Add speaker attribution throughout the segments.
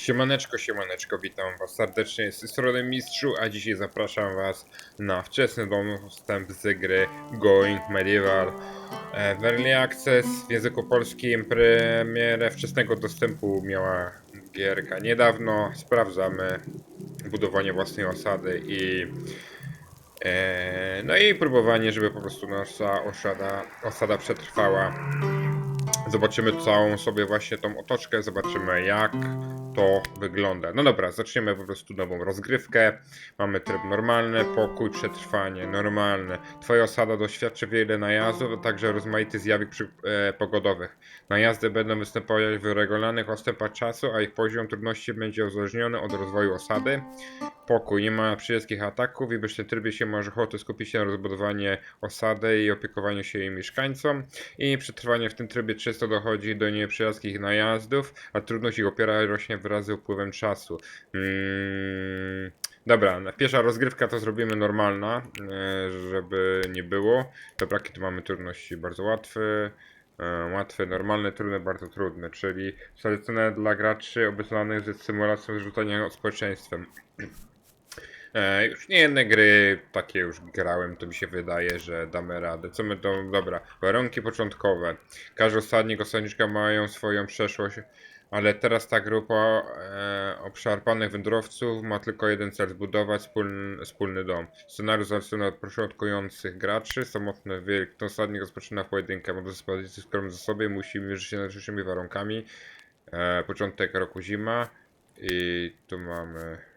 Speaker 1: Siemaneczko, siemaneczko, witam was serdecznie z strony Mistrzu, a dzisiaj zapraszam was na wczesny dostęp z gry Going Medieval. E, w Early Access w języku polskim premierę wczesnego dostępu miała gierka niedawno, sprawdzamy budowanie własnej osady i e, no i próbowanie, żeby po prostu nasza osada, osada przetrwała. Zobaczymy całą sobie właśnie tą otoczkę, zobaczymy jak to wygląda. No dobra, zaczniemy po prostu nową rozgrywkę. Mamy tryb normalny, pokój, przetrwanie, normalne. Twoja osada doświadczy wiele najazdów, a także rozmaitych zjawisk przy, e, pogodowych. Najazdy będą występować w regularnych odstępach czasu, a ich poziom trudności będzie uzależniony od rozwoju osady. Pokój, nie ma przyjaźnich ataków i w tym trybie się może ochoty skupić się na rozbudowanie osady i opiekowaniu się jej mieszkańcom. I przetrwanie w tym trybie często dochodzi do nieprzyjaźnich najazdów, a trudność ich opiera rośnie wraz z upływem czasu. Mm, dobra, pierwsza rozgrywka to zrobimy normalna, e, żeby nie było. Dobra, jakie tu mamy trudności? Bardzo łatwy. e, Łatwy, normalny, trudny, bardzo trudny, czyli tradycyjne dla graczy obecnych z symulacją zrzucania społeczeństwem. E, już nie jedne gry takie już grałem, to mi się wydaje, że damy radę. Co my to. Dobra, warunki początkowe. Każdy osadnik, osadniczka mają swoją przeszłość, ale teraz ta grupa e, obszarpanych wędrowców ma tylko jeden cel zbudować wspólny, wspólny dom. Scenariusz zaczyna od początkujących graczy. Samotny wilk. Ten osadnik rozpoczyna pojedynkę. Ma do dyspozycji skromne zasoby, musi mierzyć się z warunkami. E, początek roku zima. I tu mamy.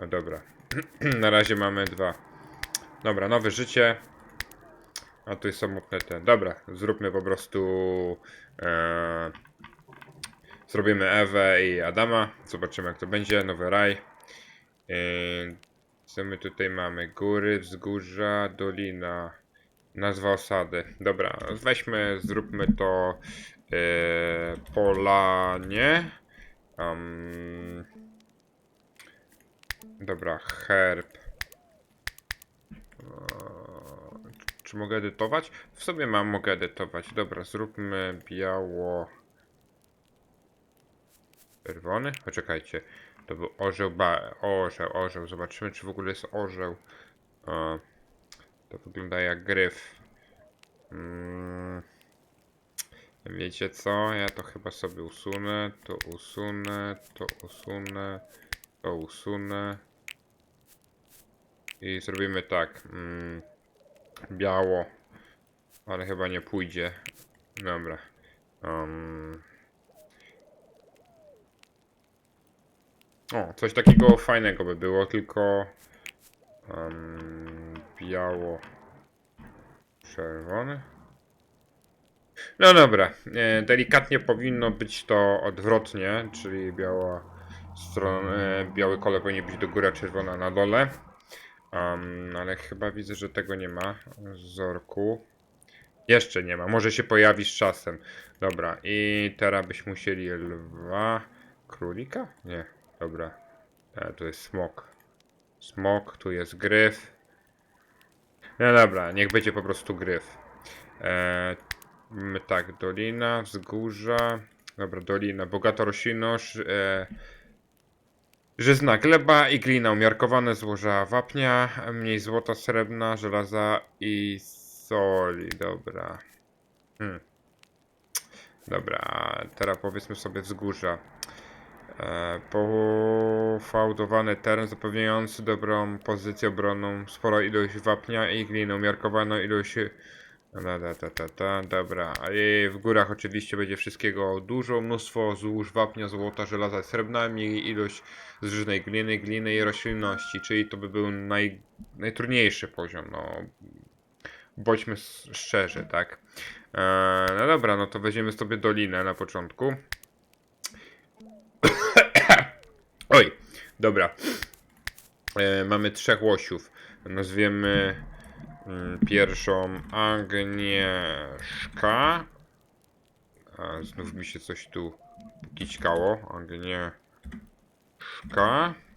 Speaker 1: No dobra. Na razie mamy dwa. Dobra, nowe życie. A tu jest samotny ten. Dobra, zróbmy po prostu. E, zrobimy Ewę i Adama. Zobaczymy jak to będzie. Nowy raj. E, co my tutaj mamy? Góry, wzgórza, dolina. Nazwa osady. Dobra, weźmy, zróbmy to e, polanie. Um, Dobra, herb. Czy mogę edytować? W sobie mam, mogę edytować. Dobra, zróbmy biało. Czerwony? Poczekajcie. To był orzeł, ba... orzeł, orzeł. Zobaczymy, czy w ogóle jest orzeł. Eee, To wygląda jak gryf. Mm. Wiecie co? Ja to chyba sobie usunę. To usunę, to usunę. To usunę. I zrobimy tak. Mm, biało. Ale chyba nie pójdzie. Dobra. Um. O, coś takiego fajnego by było, tylko um, biało. Czerwony. No dobra, e, delikatnie powinno być to odwrotnie, czyli biała strona, e, biały kolor powinien być do góry, a czerwona na dole. Um, ale chyba widzę, że tego nie ma. Zorku. Jeszcze nie ma, może się pojawi z czasem. Dobra, i teraz byśmy musieli lwa. Królika? Nie, dobra. E, tu jest smok. Smok, tu jest gryf. No dobra, niech będzie po prostu gryf. E, tak, dolina, wzgórza. Dobra, dolina, bogata roślinność. Żyzna gleba i glina, umiarkowane złoża wapnia, mniej złota, srebrna, żelaza i soli. Dobra. Hmm. Dobra, teraz powiedzmy sobie wzgórza. E, pofałdowany teren zapewniający dobrą pozycję obronną, spora ilość wapnia i gliny, umiarkowaną ilość... Ta, ta, ta, ta, ta, dobra, i w górach oczywiście będzie wszystkiego dużo, mnóstwo złóż wapnia, złota, żelaza, srebrna, mniej ilość zżyżnej gliny, gliny i roślinności, czyli to by był naj, najtrudniejszy poziom, no bądźmy szczerzy, tak. Eee, no dobra, no to weźmiemy sobie dolinę na początku. Oj, dobra. E, mamy trzech łosiów. Nazwiemy pierwszą Agnieszka. Znów mi się coś tu kićkało. Agnieszka.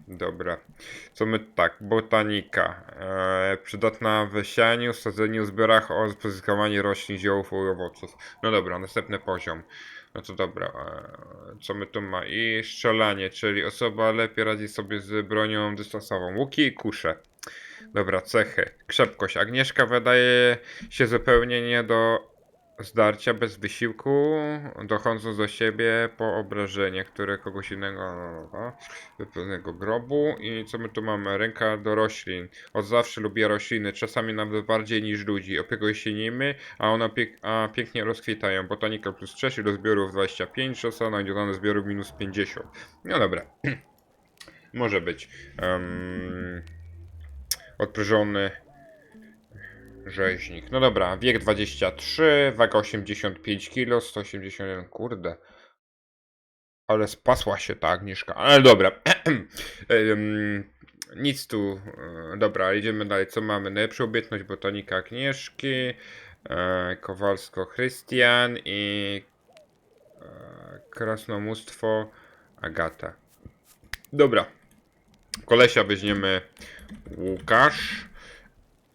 Speaker 1: Dobra. Co my tak? Botanika. E, przydatna w sianiu, sadzeniu, zbiorach oraz pozyskowaniu roślin, ziołów i owoców. No dobra, następny poziom. No to dobra, e, co my tu ma? I strzelanie, czyli osoba lepiej radzi sobie z bronią dystansową. Łuki i kusze. Dobra, cechy. Krzepkość. Agnieszka wydaje się zupełnie nie do zdarcia bez wysiłku, dochodząc do siebie po obrażenie, które kogoś innego no, no, grobu. I co my tu mamy? Ręka do roślin. Od zawsze lubię rośliny, czasami nawet bardziej niż ludzi. Opiekuję się nimi, a one piek a pięknie rozkwitają. Botanika plus 6 do zbiorów 25, czasem nadzielone zbiorów minus 50. No dobra. Może być. Um, odprężony rzeźnik. No dobra, wiek 23, waga 85 kg, 181, kurde. Ale spasła się ta Agnieszka, ale dobra. Nic tu. e, Dobra, idziemy dalej. Co mamy? Najlepsza obietność botanika Agnieszki, e, Kowalsko Chrystian i e, krasnomóstwo Agata. Dobra. Kolesia weźmiemy Łukasz.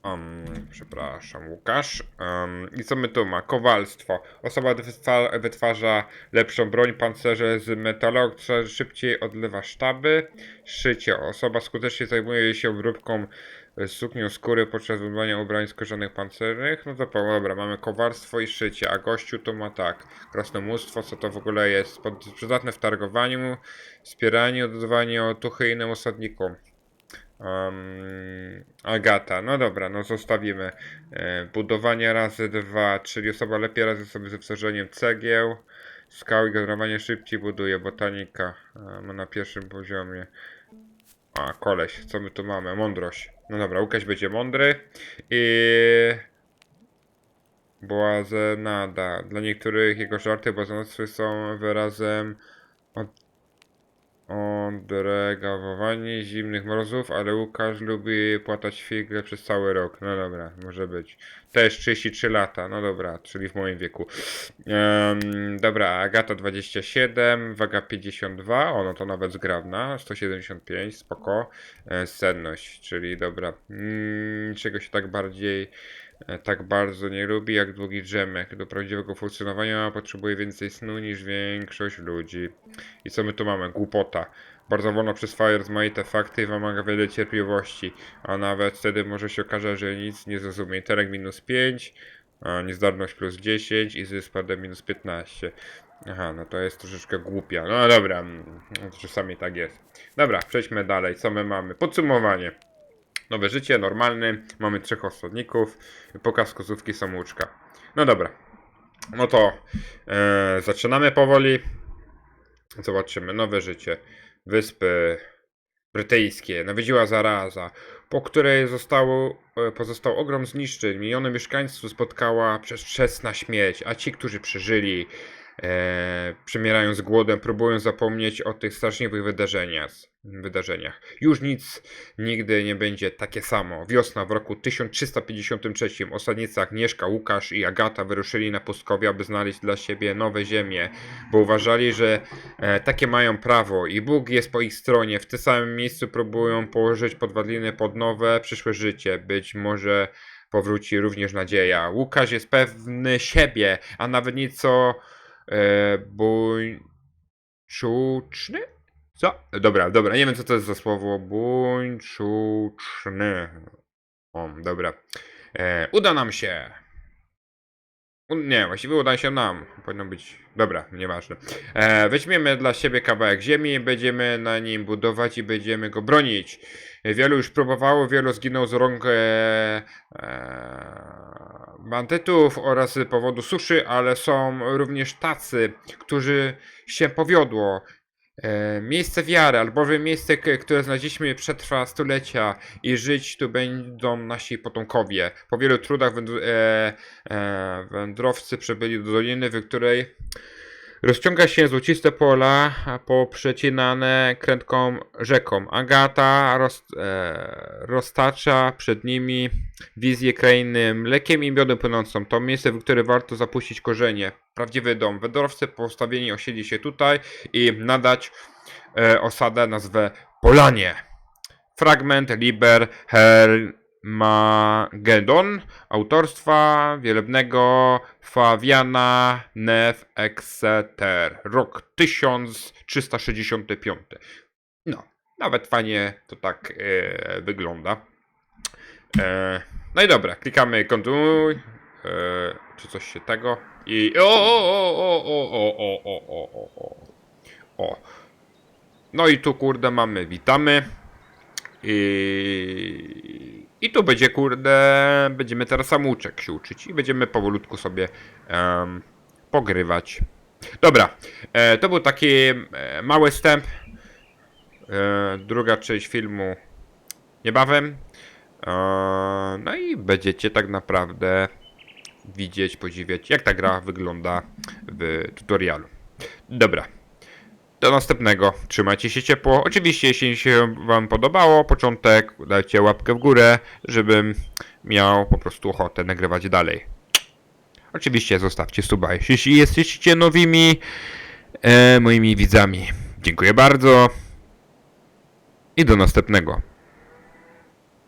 Speaker 1: Um, przepraszam, Łukasz. Um, I co my tu ma? Kowalstwo. Osoba wytwa wytwarza lepszą broń, pancerze z metalu, która szybciej odlewa sztaby. Szycie. Osoba skutecznie zajmuje się obróbką e, suknią skóry podczas wybywania ubrań skórzanych pancernych. No to po- dobra, mamy kowalstwo i szycie, a gościu to ma tak. Krasnomóstwo, co to w ogóle jest? Pod, przydatne w targowaniu, wspieraniu, dodawaniu otuchy innym osadnikom. Um, Agata, no dobra, no zostawimy. E, budowanie razy dwa, czyli osoba lepiej radzi sobie ze wtworzeniem cegieł, skał i generowanie szybciej buduje. Botanika e, ma na pierwszym poziomie. A, koleś, co my tu mamy? Mądrość. No dobra, Łukasz będzie mądry i... Błazenada. Dla niektórych jego żarty błazenostwy są wyrazem od... odreagowanie zimnych mrozów, ale Łukasz lubi płatać figle przez cały rok. No dobra, może być. Też 33 lata, no dobra, czyli w moim wieku. Em, dobra, Agata 27, waga 52, ono to nawet zgrabna, 175, spoko. E, senność, czyli dobra, mm, czego się tak bardziej, tak bardzo nie lubi jak długi drzemek. Do prawdziwego funkcjonowania potrzebuje więcej snu niż większość ludzi. I co my tu mamy? Głupota. Bardzo wolno przyswaja rozmaite fakty i wymaga wiele cierpliwości, a nawet wtedy może się okazać, że nic nie zrozumie. Terek minus 5, a niezdarność plus 10 i zysk minus 15. Aha, no to jest troszeczkę głupia. No dobra, mm, czasami tak jest. Dobra, przejdźmy dalej. Co my mamy? Podsumowanie. Nowe życie, normalny. Mamy trzech osadników. Pokaz kozówki samouczka. No dobra. No to e, zaczynamy powoli. Zobaczymy. Nowe życie. Wyspy brytyjskie. Nawiedziła zaraza, po której zostało, e, pozostał ogrom zniszczeń. Miliony mieszkańców spotkała przez wczesna śmierć, a ci, którzy przeżyli, e, przemierają z głodem, próbują zapomnieć o tych straszliwych wydarzeniach. wydarzeniach. Już nic nigdy nie będzie takie samo. Wiosna w roku 1353 osadnicy Agnieszka, Łukasz i Agata wyruszyli na pustkowie, aby znaleźć dla siebie nowe ziemie, bo uważali, że e, takie mają prawo i Bóg jest po ich stronie. W tym samym miejscu próbują położyć podwaliny pod nowe, przyszłe życie. Być może powróci również nadzieja. Łukasz jest pewny siebie, a nawet nieco e, buńczuczny? Co? Dobra, dobra, nie wiem co to jest za słowo. Buńczuczny. O, dobra. E, uda nam się. U, nie, właściwie uda się nam. Powinno być. Dobra, nieważne. E, weźmiemy dla siebie kawałek ziemi, będziemy na nim budować i będziemy go bronić. Wielu już próbowało, wielu zginął z rąk e, e, bandytów oraz z powodu suszy, ale są również tacy, którzy się powiodło. E, miejsce wiary, albowiem miejsce, które znaleźliśmy przetrwa stulecia i żyć tu będą nasi potomkowie. Po wielu trudach e, e, wędrowcy przybyli do doliny, w której rozciąga się złociste pola poprzecinane krętką rzeką. Agata roz, e, roztacza przed nimi wizję krainy mlekiem i miodem płynącą. To miejsce, w które warto zapuścić korzenie. Prawdziwy dom. Wędrowcy postawieni osiedli się tutaj i nadać e, osadę nazwę Polanie. Fragment Liber Her Magedon autorstwa wielebnego Fabiana Nef Exeter. Rok 1365. No, nawet fajnie to tak e, wygląda. E, no i dobra, klikamy kontynuuj. E, czy coś się tego. I. O, o, o, o, o, o, o, o, o, o. O. No i tu kurde mamy witamy. I, I tu będzie kurde. Będziemy teraz samouczek się uczyć i będziemy powolutku sobie em, pogrywać. Dobra, e, to był taki e, mały wstęp. E, druga część filmu niebawem. E, no i będziecie tak naprawdę widzieć, podziwiać, jak ta gra wygląda w tutorialu. Dobra. Do następnego. Trzymajcie się ciepło. Oczywiście, jeśli się Wam podobało początek, dajcie łapkę w górę, żebym miał po prostu ochotę nagrywać dalej. Oczywiście zostawcie suba, jeśli jesteście nowymi e, moimi widzami. Dziękuję bardzo i do następnego.